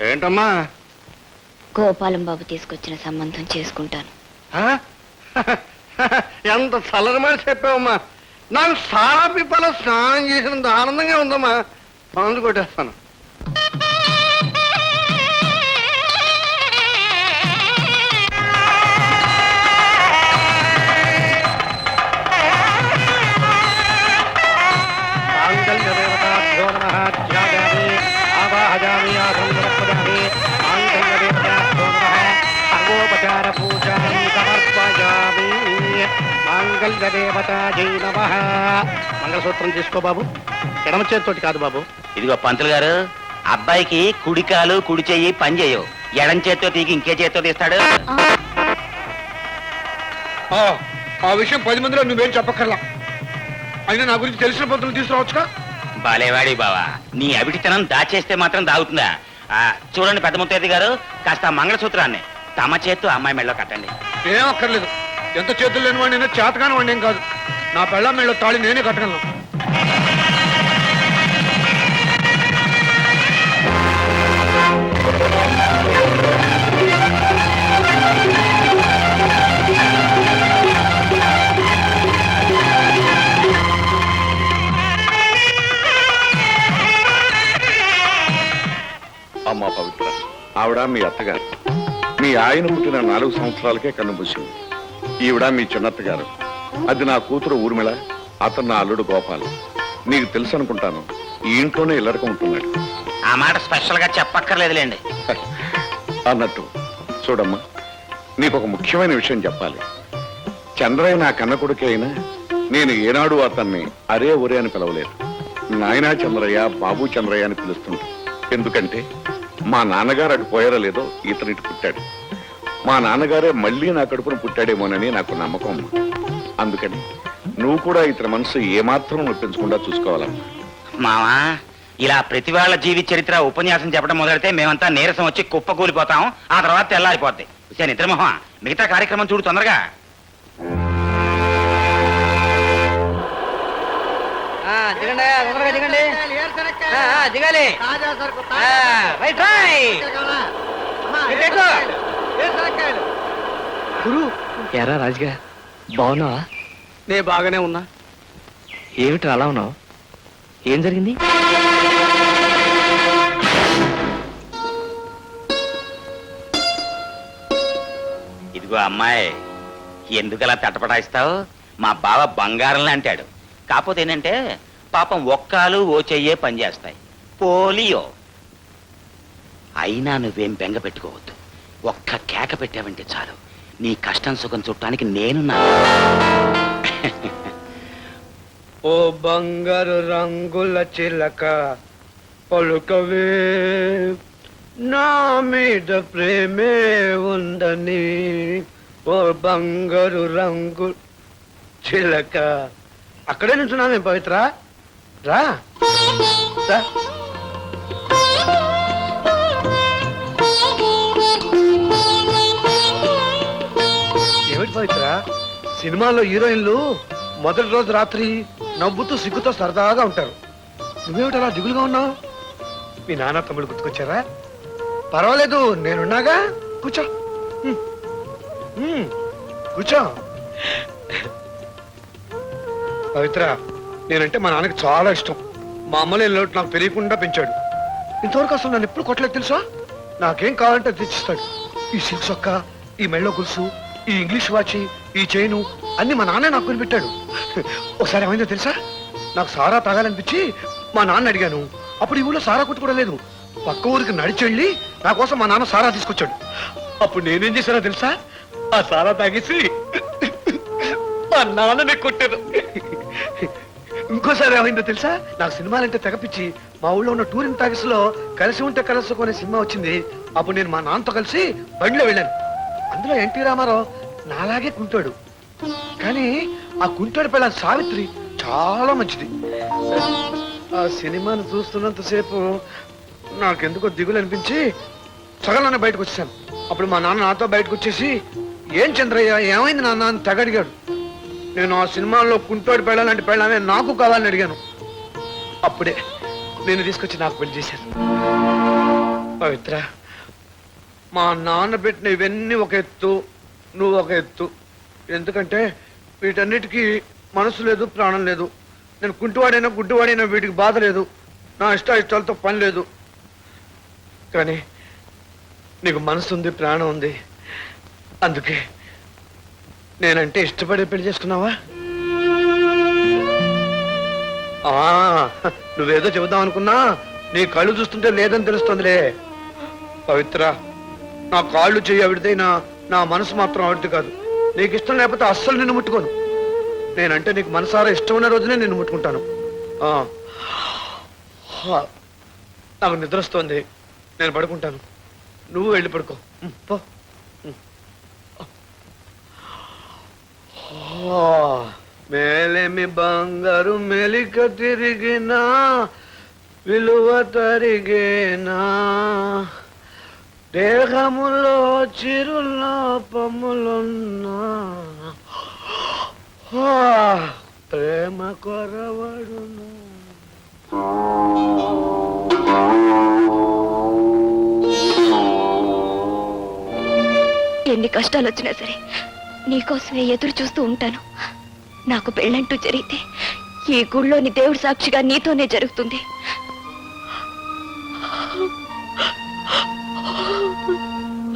ఏంటమ్మా? గోపాలం బాబు తీసుకొచ్చిన సంబంధం చేసుకుంటాను? ఎంత చల్లని మాట చెప్పావమ్మా. నాకు సారా పిప్పల స్నానం చేసినంత ఆనందంగా ఉందమ్మా. పనులు కొట్టేస్తాను. నమః. మంగళసూత్రం తీసుకో బాబు. ఎడమ చేతితోటి కాదు బాబు. ఇదిగో పంతులు గారు అబ్బాయికి కుడి కాలు కుడి చెయ్యి పని చేయవు. ఎడం చేత్తో తీగి ఇంకే చేత్తో తీస్తాడు. ఆ. విషయం పది మందిలో నువ్వేం చెప్పక్కర్లా. అయినా నా గురించి తెలిసిన పద్ధతులు తీసుకురావచ్చుగా? బాలేవాడి బావా నీ అవిటితనం దాచేస్తే మాత్రం దాగుతుందా? ఆ, చూడండి పెద్ద ముత్తైది గారు కాస్త ఆ మంగళసూత్రాన్ని. తమ చేత్తో అమ్మాయి మెళ్ళలో కట్టండి. ఏం అక్కర్లేదు. ఎంత చేతులు లేని వాడినైనా చేతగాని వాడిని ఏం కాదు. నా పెళ్ళ మెళ్ళ తాళి నేనే కట్టగలను. అమ్మా పవిత్ర ఆవిడ మీ అత్తగారు. మీ ఆయన పుట్టిన నాలుగు సంవత్సరాలకే కన్నుమూసింది ఈవిడ మీ చిన్నత్తగారు. అది నా కూతురు ఊర్మిళ అతను నా అల్లుడు గోపాల్. నీకు తెలుసు అనుకుంటాను ఈ ఇంట్లోనే ఇల్లరకం ఉంటున్నాడు. ఆ మాట స్పెషల్గా చెప్పక్కర్లేదులేండి. అన్నట్టు చూడమ్మా నీకు ఒక ముఖ్యమైన విషయం చెప్పాలి. చంద్రయ్య నా కన్న కొడుకే అయినా నేను ఏనాడు అతన్ని అరే ఒరే అని పిలవలేదు. నాయనా చంద్రయ్య బాబు చంద్రయ్య అని పిలుస్తుంటా ఎందుకంటే మా నాన్నగారు అటు పోయారో లేదో ఇతనిటి పుట్టాడు. మా నాన్నగారే మళ్ళీ నా కడుపున పుట్టాడేమోనని నాకు నమ్మకం అమ్మా. అందుకని నువ్వు కూడా ఇతని మనసు ఏమాత్రం నొప్పించకుండా చూసుకోవాలమ్మా. మావా ఇలా ప్రతి వాళ్ళ జీవి చరిత్ర ఉపన్యాసం చెప్పడం మొదలెడితే మేమంతా నీరసం వచ్చి కుప్ప కూలిపోతాం ఆ తర్వాత తెల్లారిపోద్ది. నిద్రమోహ. మిగతా కార్యక్రమం చూడు తొందరగా. ఆ, దిగండి తొందరగా దిగండి. ఆ, ఆ, దిగాలి. Right right. గురు ఎరా రాజుగా బాగున్నావా? నే బాగానే ఉన్నా. ఏమిటి అలా ఉన్నావు? ఏం జరిగింది? ఇదిగో అమ్మాయి ఎందుకలా తటపటాయిస్తావు? మా బావ బంగారంలా అంటాడు కాకపోతే ఏంటంటే పాపం ఒక్కాలు ఓ చెయ్యే పనిచేస్తాయి పోలియో. అయినా నువ్వేం బెంగ పెట్టుకోవద్దు. ఒక్క కేక పెట్టావంటే చాలు. నీ కష్టం సుఖం చుట్టానికి నేనున్నా. ఓ బంగారు రంగుల చిలక పలుకవే నా మీద ప్రేమే ఉందని. ఓ బంగారు రంగు చిలక. అక్కడే నుంచున్నానే పవిత్ర. రా. పవిత్ర సినిమాలో హీరోయిన్లు మొదటి రోజు రాత్రి నవ్వుతూ సిగ్గుతో సరదాగా ఉంటారు. నువ్వేమిటి అలా దిగులుగా ఉన్నావు? మీ నాన్న తమ్ముడు గుర్తుకొచ్చారా? పర్వాలేదు నేనున్నాగా? కూర్చో. కూర్చో. పవిత్ర నేనంటే మా నాన్నకి చాలా ఇష్టం. మా అమ్మలేని లోటు నాకు తెలియకుండా పెంచాడు. ఇంతవరకు అసలు నన్ను ఎప్పుడు కొట్టలేదు తెలుసా? నాకేం కావాలంటే అది తెచ్చిస్తాడు. ఈ సిల్క్ సొక్క ఈ మెళ్ళో గొలుసు ఈ ఇంగ్లీష్ వాచి ఈ చైను అన్ని మా నాన్నే నాకు కొనిపెట్టాడు. ఒకసారి ఏమైందో తెలుసా? నాకు సారా తాగాలనిపించి మా నాన్న అడిగాను. అప్పుడు ఈ ఊళ్ళో సారా కొట్టు కూడా లేదు. పక్క ఊరికి నడిచి వెళ్ళి నా కోసం మా నాన్న సారా తీసుకొచ్చాడు. అప్పుడు నేనేం చేశానో తెలుసా? ఆ సారా తాగేసి మా నాన్ననే కొట్టాను. ఇంకోసారి ఏమైందో తెలుసా? నాకు సినిమాలంటే తెగపిచ్చి మా ఊళ్ళో ఉన్న టూరింగ్ టాకీస్లో కలిసి ఉంటే కలుసుకునే సినిమా వచ్చింది. అప్పుడు నేను మా నాన్నతో కలిసి బండిలో వెళ్ళాను. అందులో ఎన్టీ రామారావు నాలాగే కుంటాడు. కానీ ఆ కుంటాడు పిల్ల సావిత్రి చాలా మంచిది. ఆ సినిమాను చూస్తున్నంతసేపు నాకెందుకో దిగులు అనిపించి సగలన్న బయటకు వచ్చాను అప్పుడు మా నాన్న నాతో బయటకు వచ్చేసి ఏం చంద్రయ్య ఏమైంది నాన్న? అని తగడిగాడు నేను ఆ సినిమాలో కుంటోడి పెళ్ళాలంటే పెళ్ళామే నాకు కావాలని అడిగాను. అప్పుడే నేను తీసుకొచ్చి నాకు పెళ్ళి చేశాను పవిత్ర మా నాన్న పెట్టిన ఇవన్నీ ఒక ఎత్తు నువ్వు ఒక ఎత్తు. ఎందుకంటే వీటన్నిటికీ మనసు లేదు ప్రాణం లేదు. నేను కుంటివాడైనా గుడ్డివాడైనా వీటికి బాధ లేదు. నా ఇష్ట ఇష్టాలతో పని లేదు. కానీ నీకు మనసు ఉంది ప్రాణం ఉంది అందుకే నేనంటే ఇష్టపడే పెళ్ళి చేసుకున్నావా? నువ్వేదో చెబుదాం అనుకున్నా నీ కళ్ళు చూస్తుంటే లేదని తెలుస్తుందిలే. పవిత్ర నా కాళ్ళు చెయ్యి ఆవిడదే నా నా మనసు మాత్రం ఆవిడది కాదు. నీకు ఇష్టం లేకపోతే అస్సలు నిన్ను ముట్టుకోను. నేనంటే నీకు మనసారా ఇష్టం ఉన్న రోజునే నిన్ను ముట్టుకుంటాను. నాకు నిద్రస్తోంది. నేను పడుకుంటాను. నువ్వు వెళ్ళి పడుకో. పో. మేలేమి బంగారు మెలిక తిరిగినా విలువ తరిగేనా? దేహములో చిరులోపములున్నా ప్రేమ కొరవడును. ఎన్ని కష్టాలు వచ్చినా సరే నీకోసమే ఎదురు చూస్తూ ఉంటాను. నాకు పెళ్ళంటూ జరిగితే ఈ గుళ్ళోని దేవుడి సాక్షిగా నీతోనే జరుగుతుంది.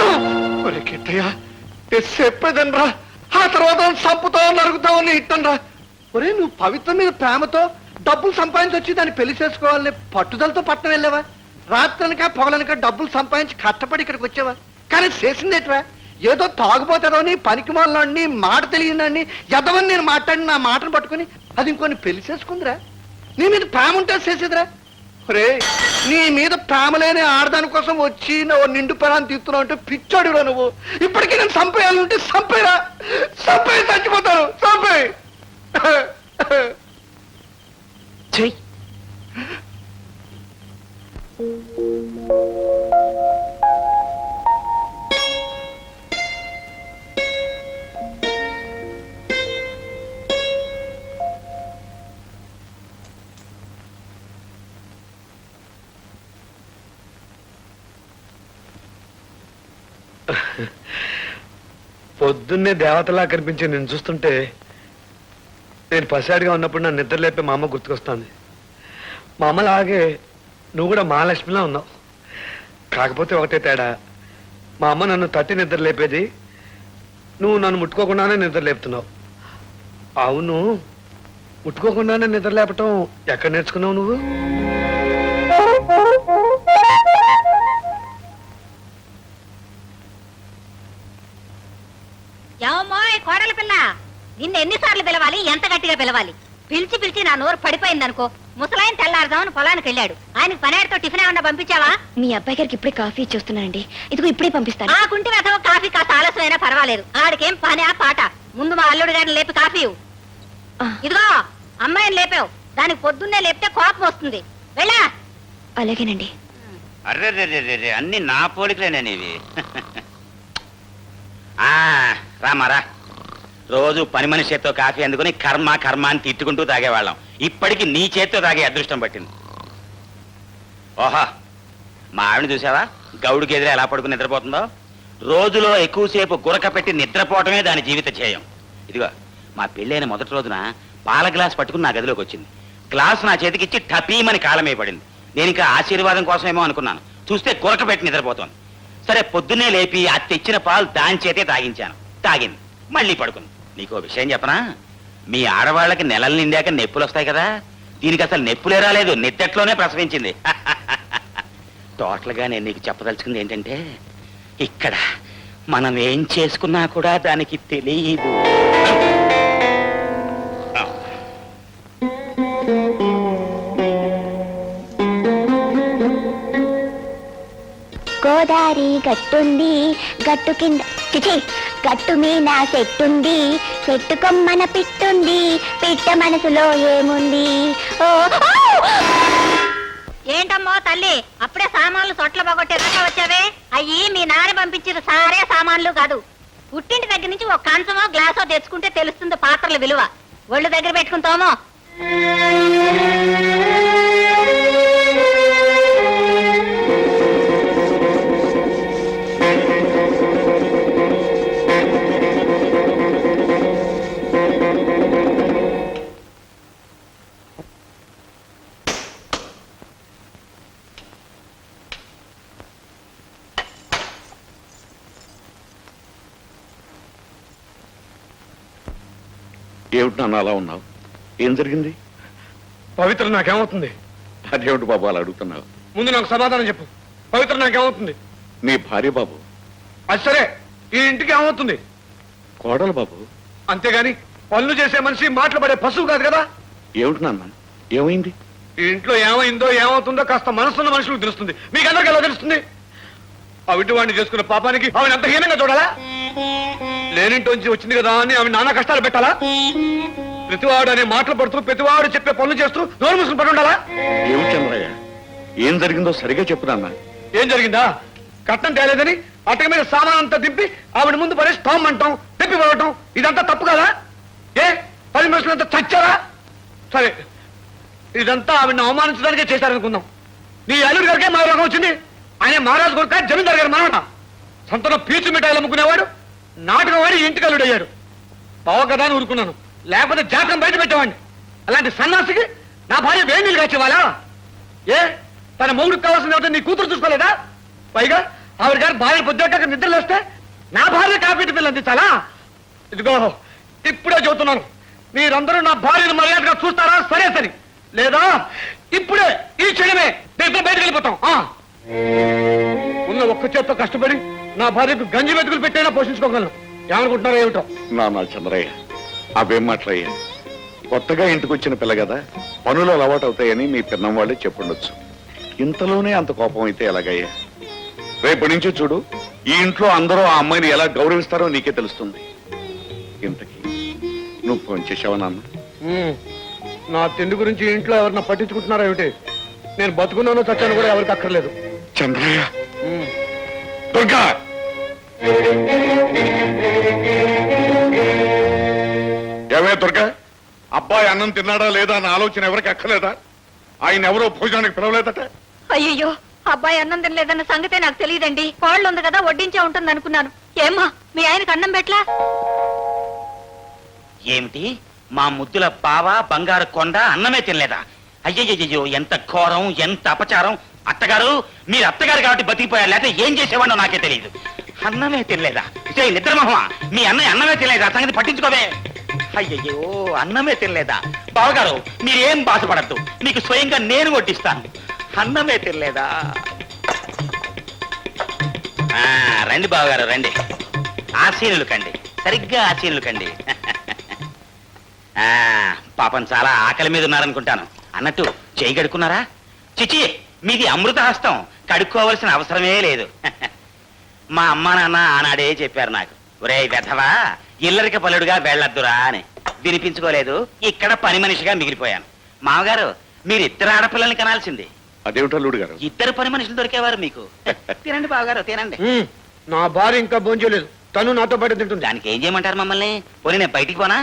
తీసేస్తాను ఒరే కిట్టయ్య చెప్పేదనరా ఆ తర్వాత సంపుతావు నరుగుతావు ఇట్టనరా ఒరే నువ్వు పవిత్ర మీద ప్రేమతో డబ్బులు సంపాదించి వచ్చి దాన్ని పెళ్ళి చేసుకోవాలని పట్టుదలతో పట్టణం వెళ్ళావా? రాత్రనక పొగలనక డబ్బులు సంపాదించి కష్టపడి ఇక్కడికి వచ్చావా? కానీ చేసిందేట్రా ఏదో తాగుపోతాడని పనికి మాలని మాట తెలియదని ఎదవని నేను మాట్లాడి నా మాటను పట్టుకుని అది ఇంకొని పెళ్ళి చేసుకుందిరా? నీ మీద ప్రేమ ఉంటే చేసేదిరా? రే నీ మీద ప్రేమలేని ఆడదాని కోసం వచ్చి నువ్వు నిండు పరాన్ని తీస్తున్నావు అంటే పిచ్చాడురా నువ్వు. ఇప్పటికీ నేను చంపేయాలంటే చంపేరా. చంపే చచ్చిపోతాను. చంపే చెయ్యి పొద్దున్నే దేవతలా కనిపించి నేను చూస్తుంటే నేను పసివాడిగా ఉన్నప్పుడు నన్ను నిద్ర లేపే మా అమ్మ గుర్తుకొస్తుంది. మా అమ్మలాగే నువ్వు కూడా మహాలక్ష్మిలా ఉన్నావు. కాకపోతే ఒకటే తేడా మా అమ్మ నన్ను తట్టి నిద్ర లేపేది నువ్వు నన్ను ముట్టుకోకుండానే నిద్ర లేపుతున్నావు. అవును ముట్టుకోకుండానే నిద్ర లేపటం ఎక్కడ నేర్చుకున్నావు నువ్వు? ఏమోయ్ కోడల పిల్ల. నిన్ను ఎన్నిసార్లు పిలవాలి ఎంత గట్టిగా పిలవాలి? పిలిచి పిలిచి నా నోరు పడిపోయింది అనుకో ముసలాయన తెల్లారుదామని పొలానికి వెళ్ళాడు. ఆయనకి పనేరుతో టిఫిన్ ఏమన్నా పంపించావా? మీ అబ్బాయి గారికి ఇప్పుడే కాఫీ ఇచ్చేస్తున్నానండి. ఇదిగో ఇప్పుడే పంపిస్తాను. ఆ కుంటి వెధవ కాఫీ కాస్త ఆలస్యమైనా పర్వాలేదు. ఆడికేం పని ఆ పాట. ముందు మా అల్లుడు గారిని లేపి కాఫీ ఇవ్వు. ఆ, ఇదిగో అమ్మాయిని లేపావు. దానికి పొద్దున్నే లేపితే కోపం వస్తుంది. వెళ్ళా. అలాగేనండి. అర్రే అన్ని నా పోలికలేనే నీవి? ఆ, రామారా రోజు పని మనిషి చేత్తో కాఫీ అందుకుని కర్మ కర్మ అని తిట్టుకుంటూ తాగేవాళ్ళం. ఇప్పటికి నీ చేత్తో తాగే అదృష్టం పట్టింది. ఓహా మా ఆవిడ చూసావా? గౌడికి ఎదురే ఎలా పడుకుని నిద్రపోతుందో? రోజులో ఎక్కువసేపు గురక పెట్టి నిద్రపోవటమే దాని జీవిత ధ్యేయం. ఇదిగో మా పెళ్ళైన మొదటి రోజున పాల గ్లాస్ పట్టుకుని నా గదిలోకి వచ్చింది. గ్లాస్ నా చేతికిచ్చి టపీమని కాలమే పడింది. నేను ఇంకా ఆశీర్వాదం కోసమేమో అనుకున్నాను. చూస్తే గురక పెట్టి నిద్రపోతాను సరే పొద్దున్నే లేపి ఆ తెచ్చిన పాలు దాని చేతే తాగించాను. తాగింది. మళ్ళీ పడుకుంది. నీకు విషయం చెప్పనా? మీ ఆడవాళ్ళకి నెలలు నిండాక నొప్పులు వస్తాయి కదా? దీనికి అసలు నొప్పులే రాలేదు. నిద్దట్లోనే ప్రసవించింది. టోటల్గా నేను నీకు చెప్పదలుచుకుంది ఏంటంటే ఇక్కడ మనం ఏం చేసుకున్నా కూడా దానికి తెలియదు గోదావరి గట్టుంది గట్టు కింద గట్టు మీద చెట్టుంది చెట్టు కొమ్మన పిట్టుంది పిట్ట మనసులో ఏముంది? ఓ ఏంటమ్మో తల్లి అప్పుడే సామాన్లు సొట్ల పోగొట్టే దాకా వచ్చావే? అయ్యి మీ నాన్న పంపించిన సారే సామాన్లు కాదు. పుట్టింటి దగ్గర నుంచి ఒక కంచమో గ్లాసో తెచ్చుకుంటే తెలుస్తుంది పాత్రల విలువ. ఒళ్ళు దగ్గర పెట్టుకుంటామో. ఏమిటి నాన్న అలా ఉన్నావు? ఏం జరిగింది? పవిత్ర నాకేమవుతుంది? అదేమిటి బాబు అలా అడుగుతున్నావు? ముందు నాకు సమాధానం చెప్పు. పవిత్ర నాకేమవుతుంది? నీ భార్య బాబు. అది సరే ఈ ఇంటికి ఏమవుతుంది? కోడలు బాబు. అంతేగాని పనులు చేసే మనిషి మాటలు పడే పశువు కాదు కదా? ఏమిటి నాన్న? ఏమైంది? ఈ ఇంట్లో ఏమైందో ఏమవుతుందో కాస్త మనసున్న మనుషులకు తెలుస్తుంది. మీకు అందరికి ఎలా తెలుస్తుంది? అవిటి వాడిని చేసుకున్న పాపానికి ఆవిడ అంత హీనంగా చూడాలా? లేనింటోంచి వచ్చింది కదా అని ఆమె నానా కష్టాలు పెట్టాలా? ప్రతివాడు అనే మాటలు పడుతూ ప్రతివాడు చెప్పే పనులు చేస్తూ నోరు మూసుకుని పడి ఉండాలా? ఏమిటి చంద్రయ్య? ఏం జరిగిందో సరిగా చెప్పు నాన్న. ఏం జరిగిందా? కట్నం తేలేదని అటక మీద సామాన్ అంతా దింపి ఆవిడ ముందు పడేసి టామ్ అంటాం తిప్పి పడటం ఇదంతా తప్పు కదా? ఏ? పది మనుషులంతా చచ్చారా? సరే ఇదంతా ఆవిడని అవమానించడానికే చేశారనుకుందాం. నీ అల్లుడి గారికే మా రోగం వచ్చింది. ఆయన మహారాజు కొడుక జమీందారు గారు మనవట. సొంతలో పీచు మిఠాయిలు అమ్ముకునేవాడు. నాటకం వాడి ఇంటికి అల్లుడు బావ కదా అని ఊరుకున్నాను. లేకపోతే జాతకం బయట పెట్టేవాడిని. అలాంటి సన్నాసికి నా భార్య వేణీలు నీళ్ళు కాచేవాలా ఏ? తన మొగుడికి కావాల్సిన నీ కూతురు చూసుకోలేదా? పైగా ఆవిడ గారు భార్య పొద్దుట నిద్రలేస్తే నా భార్య కాపీ పిల్లలు అందించాలా? ఇదిగో ఇప్పుడే చెబుతున్నాను. మీరందరూ నా భార్యను మర్యాదగా చూస్తారా? సరే సరే. లేదా ఇప్పుడే ఈ క్షణమే నేను బయటకు వెళ్ళిపోతాం. ఆ. ఉన్న ఒక్క చేత్తో కష్టపడి నా భార్యకు గంజి వెతుకులు పెట్టైనా పోషించుకోగలను. ఏమనుకుంటున్నారో ఏమిటో? నాన్న చంద్రయ్య అవేం మాట్లాయ్యా కొత్తగా ఇంటికి వచ్చిన పిల్ల కదా పనులు అలవాటు అవుతాయని మీ పిన్నం వాళ్ళే చెప్పుండొచ్చు. ఇంతలోనే అంత కోపం అయితే ఎలాగయ్యా? రేపటి నుంచి చూడు ఈ ఇంట్లో అందరూ ఆ అమ్మాయిని ఎలా గౌరవిస్తారో నీకే తెలుస్తుంది. ఇంతకీ నువ్వు ఫోన్ చేసావా నాన్న. నా తిండి గురించి ఇంట్లో ఎవరన్నా పట్టించుకుంటున్నారా ఏమిటి? నేను బతుకున్నానో చచ్చాను కూడా ఎవరికి అక్కర్లేదు. చంద్రయ్య. దుర్గా. ఏమే దుర్గా? అబ్బాయి అన్నం తిన్నాడా లేదా అన్న ఆలోచన ఎవరికి అక్కర్లేదా ఆయన ఎవరో భోజనానికి పిలవలేదట. అయ్యయ్యో అబ్బాయి అన్నం తినలేదన్న సంగతే నాకు తెలియదండి. కోళ్ళు ఉంది కదా వడ్డించే ఉంటుంది అనుకున్నాను ఏమ్మా మీ ఆయనకు అన్నం పెట్లా ఏమిటి? మా ముద్దుల బావ బంగారు కొండ అన్నమే తినలేదా? అయ్యయ్యో ఎంత ఘోరం ఎంత అపచారం. అత్తగారు మీరు అత్తగారు కాబట్టి బతికిపోయారు లేకపోతే ఏం చేసేవాడో నాకే తెలియదు అన్నమే తినలేదా? నిద్ర నిద్రమోహమా? మీ అన్నయ్య అన్నమే తినలేదా? సంగతి పట్టించుకోవే. అయ్యయ్యో అన్నమే తినలేదా? బావగారు మీరేం బాధపడద్దు. మీకు స్వయంగా నేను వడ్డిస్తాను. అన్నమే తినలేదా? ఆ, రండి బావగారు రండి. ఆశీనులు కండి. సరిగ్గా ఆశీనులు కండి. ఆ, పాపం చాలా ఆకలి మీద ఉన్నారనుకుంటాను. అన్నట్టు చేయి గడుకున్నారా చిచి మీది అమృత హస్తం కడుక్కోవలసిన అవసరమే లేదు. మా అమ్మా నాన్న ఆనాడే చెప్పారు నాకు. ఒరే వెధవా ఇల్లరిక పలుడుగా వెళ్ళొద్దురా అని. వినిపించుకోలేదు. ఇక్కడ పని మనిషిగా మిగిలిపోయాను. మామగారు మీరు ఇద్దరు ఆడపిల్లల్ని కనాల్సింది. అదేమిటల్లుడు గారు? ఇద్దరు పని మనుషులు దొరికేవారు మీకు. తినండి బావగారు తినండి. నా భార్య ఇంకా భోంచలేదు తను నాతో పాటు తింటుంది. దానికి ఏం చేయమంటారు మమ్మల్ని? పోనీ నేను బయటికి పోనా.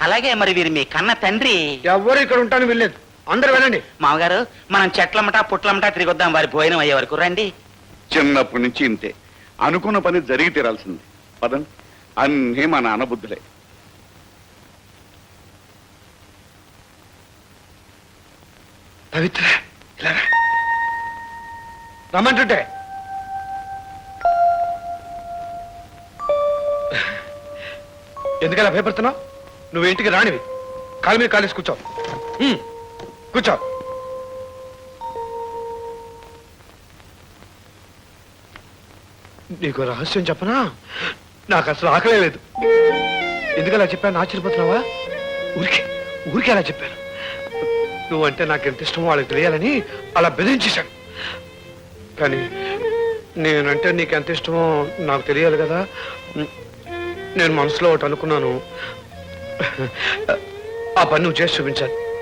అలాగే మరి వీరు మీ కన్న తండ్రి. ఎవ్వరు ఇక్కడ ఉంటాను వెళ్ళలేదు అందరు వెళ్ళండి. మామగారు మనం చెట్లమ్మటా పుట్లమ్మటా తిరిగొద్దాం వారి భోజనం అయ్యే వరకు రండి. చిన్నప్పటి నుంచి ఇంతే. అనుకున్న పని జరిగి తీరాల్సింది. పదండి అన్నీ మా నాన్న బుద్ధులే. పవిత్ర ఇలా రా. రమ్మంటుంటే. ఎందుకలా భయపడుతున్నావు? నువ్వు ఇంటికి రానివి. కాలు మీద కాలేసి కూర్చో. ఉమ్, కూర్చో. నీకు రహస్యం చెప్పనా? నాకు అసలు ఆకలే లేదు. ఎందుకలా చెప్పాను? ఆశ్చర్యపోతున్నావా? ఊరికే ఊరికే అలా చెప్పాను. నువ్వంటే నాకు ఎంత ఇష్టమో వాళ్ళకి తెలియాలని అలా బెదిరించేశాను కానీ నేనంటే నీకు ఎంత ఇష్టమో నాకు తెలియాలి కదా. నేను మనసులో ఒకటి అనుకున్నాను. ఆ పని నువ్వు చేసి చూపించాలి.